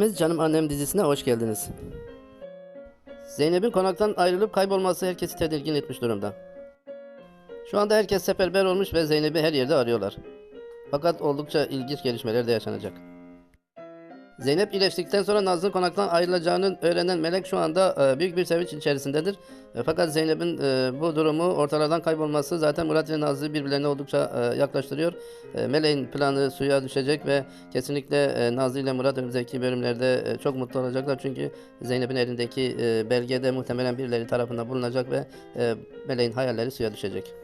Biz Canım Annem dizisine hoş geldiniz. Zeynep'in konaktan ayrılıp kaybolması herkesi tedirgin etmiş durumda. Şu anda herkes seferber olmuş ve Zeynep'i her yerde arıyorlar. Fakat oldukça ilginç gelişmeler de yaşanacak. Zeynep iyileştikten sonra Nazlı konaktan ayrılacağını öğrenen Melek şu anda e, büyük bir sevinç içerisindedir. E, Fakat Zeynep'in e, bu durumu ortalardan kaybolması zaten Murat ve Nazlı'yı birbirlerine oldukça yaklaştırıyor. Meleğin planı suya düşecek ve kesinlikle Nazlı ile Murat önümüzdeki bölümlerde çok mutlu olacaklar. Çünkü Zeynep'in elindeki belgede muhtemelen birileri tarafından bulunacak ve Meleğin hayalleri suya düşecek.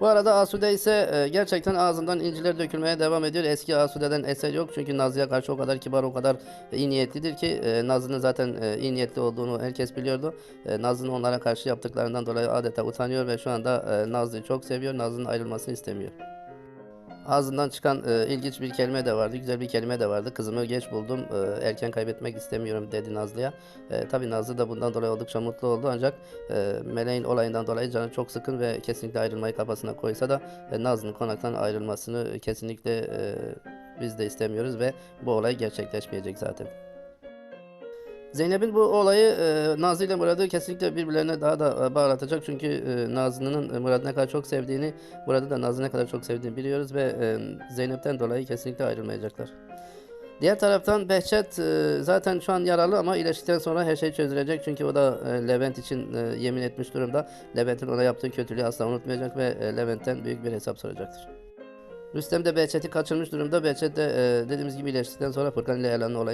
Bu arada Asude ise e, gerçekten ağzından inciler dökülmeye devam ediyor. Eski Asude'den eser yok çünkü Nazlı'ya karşı o kadar kibar, o kadar e, iyi niyetlidir ki e, Nazlı'nın zaten iyi niyetli olduğunu herkes biliyordu. Nazlı'nın onlara karşı yaptıklarından dolayı adeta utanıyor ve şu anda Nazlı'yı çok seviyor. Nazlı'nın ayrılmasını istemiyor. Ağzından çıkan e, ilginç bir kelime de vardı, güzel bir kelime de vardı. Kızımı geç buldum, e, erken kaybetmek istemiyorum dedi Nazlı'ya. E, tabii Nazlı da bundan dolayı oldukça mutlu oldu ancak e, Meleğin olayından dolayı canı çok sıkın ve kesinlikle ayrılmayı kafasına koysa da e, Nazlı'nın konaktan ayrılmasını kesinlikle e, biz de istemiyoruz ve bu olay gerçekleşmeyecek zaten. Zeynep'in bu olayı e, Nazlı ile Murat'ı kesinlikle birbirlerine daha da e, bağlatacak. Çünkü e, Nazlı'nın e, Murat'ı ne kadar çok sevdiğini, Murat'ı da Nazlı ne kadar çok sevdiğini biliyoruz ve e, Zeynep'ten dolayı kesinlikle ayrılmayacaklar. Diğer taraftan Behçet e, zaten şu an yaralı ama iyileştikten sonra her şey çözülecek. Çünkü o da e, Levent için e, yemin etmiş durumda. Levent'in ona yaptığı kötülüğü asla unutmayacak ve e, Levent'ten büyük bir hesap soracaktır. Rüstem de Behçet'i kaçırmış durumda. Behçet de e, dediğimiz gibi iyileştikten sonra Furkan ile Elan'ın olayı